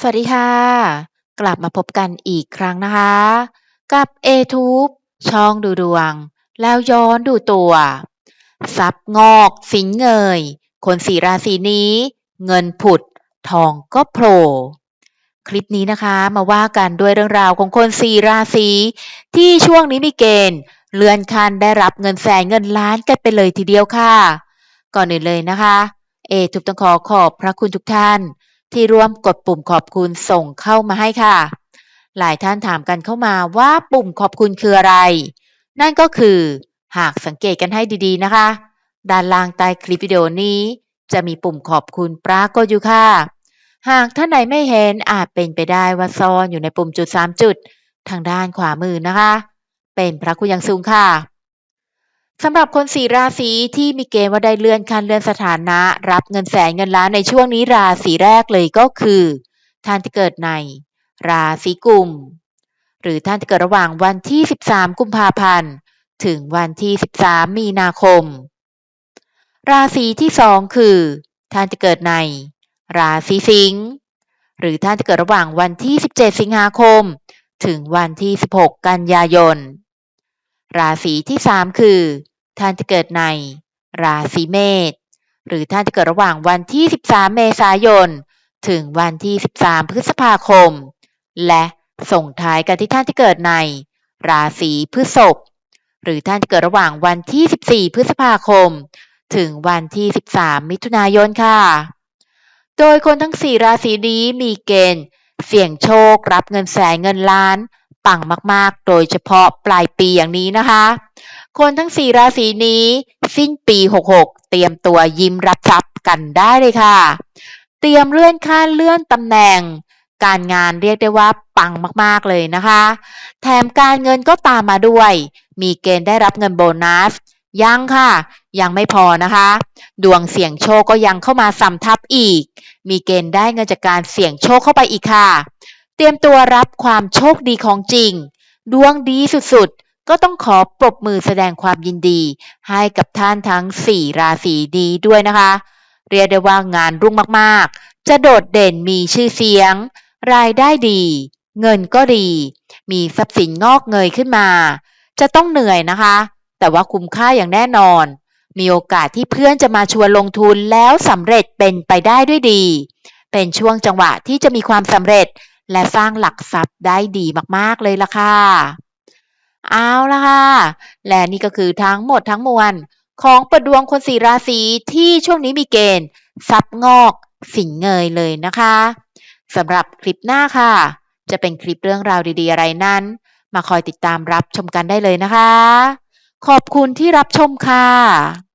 สวัสดีค่ะ กลับมาพบกันอีกครั้งนะคะ กับ A-Tube ช่องดูดวง แล้วย้อนดูตัวทรัพย์งอกสิงเงย คนสีราศีนี้ เงินผุด ทองก็โผล่คลิปนี้นะคะมาว่ากันด้วยเรื่องราวของคนสีราศีที่ช่วงนี้มีเกณฑ์ เลื่อนขั้นได้รับเงินแสนเงินล้านกันไปเลยทีเดียวค่ะ ก่อนอื่นเลยนะคะ เอทุบต้องขอขอบพระคุณทุกท่าน ที่ร่วมกดปุ่มขอบคุณส่งเข้ามาให้ค่ะ หลายท่านถามกันเข้ามาว่าปุ่มขอบคุณคืออะไร นั่นก็คือหากสังเกตกันให้ดีๆนะคะ ด้านล่างใต้คลิปวิดีโอนี้ จะมีปุ่มขอบคุณปรากฏอยู่ค่ะ หากท่านใดไม่เห็นอาจเป็นไปได้ว่าซ่อนอยู่ในปุ่มจุด 3 จุด ทางด้านขวามือนะคะ เป็นพระคุณย่างสูงค่ะ สำหรับคนสี่ราศีที่มีเกณฑ์ว่าได้เลื่อนขั้นเลื่อนสถานะ รับเงินแสนเงินล้านในช่วงนี้ราศีแรกเลยก็คือ ท่านที่เกิดใน ราศีกุม หรือท่านที่เกิดระหว่างวันที่ 13 กุมภาพันธ์ถึงวันที่ 13 มีนาคม ราศีที่สองคือ ท่านที่เกิดใน ราศีสิงห์หรือท่านที่เกิดระหว่างวันที่ 17 สิงหาคม ถึงวันที่ 16 กันยายน ราศีที่สามคือ ท่านที่เกิดใน ราศีเมษหรือท่านที่เกิดระหว่างวันที่ 13 เมษายน ถึงวันที่ 13 พฤษภาคม และส่งท้ายกันที่ท่านที่เกิดใน ราศีพฤษภหรือท่านที่เกิดระหว่างวันที่ 14 พฤษภาคม ถึงวันที่ 13 มิถุนายนค่ะ โดยคนทั้ง 4 ราศีนี้มีเกณฑ์ เสี่ยงโชครับเงินแสนเงินล้าน ปังมากๆ โดยเฉพาะปลายปีอย่างนี้นะคะ คนทั้ง 4 ราศีนี้ สิ้นปี 66 เตรียมตัวยิ้มรับทรัพย์กันได้เลยค่ะ เตรียมเลื่อนขั้นเลื่อนตำแหน่ง การงานเรียกได้ว่าปังมากๆเลยนะคะ แถมการเงินก็ตามมาด้วย มีเกณฑ์ได้รับเงินโบนัสยังค่ะ ยังไม่พอนะคะ ดวงเสี่ยงโชคก็ยังเข้ามาสำทับอีก มีเกณฑ์ได้เงินจากการเสี่ยงโชคเข้าไปอีกค่ะ เตรียมตัวรับความโชคดีของจริง ดวงดีสุดๆ ก็ต้องขอปรบมือแสดงความยินดี ให้กับท่านทั้ง 4 ราศีดีด้วยนะคะ เรียกได้ว่างานรุ่งมากๆ จะโดดเด่นมีชื่อเสียง รายได้ดี เงินก็ดี มีทรัพย์สินงอกเงยขึ้นมา จะต้องเหนื่อยนะคะ แต่ว่าคุ้มค่าอย่างแน่นอน มีโอกาสที่เพื่อนจะมาชวนลงทุนแล้วสำเร็จเป็นไปได้ด้วยดี เป็นช่วงจังหวะที่จะมีความสำเร็จ และสร้างหลักทรัพย์ได้ดีมากๆเลยล่ะค่ะ เอาละค่ะ และนี่ก็คือทั้งหมดทั้งมวล ของประดวงคนสี่ราศีที่ช่วงนี้มีเกณฑ์ทรัพย์งอกสิงเงยเลยนะคะสำหรับคลิปหน้าค่ะ จะเป็นคลิปเรื่องราวดีๆ อะไรนั้น มาคอยติดตามรับชมกันได้เลยนะคะ ขอบคุณที่รับชมค่ะ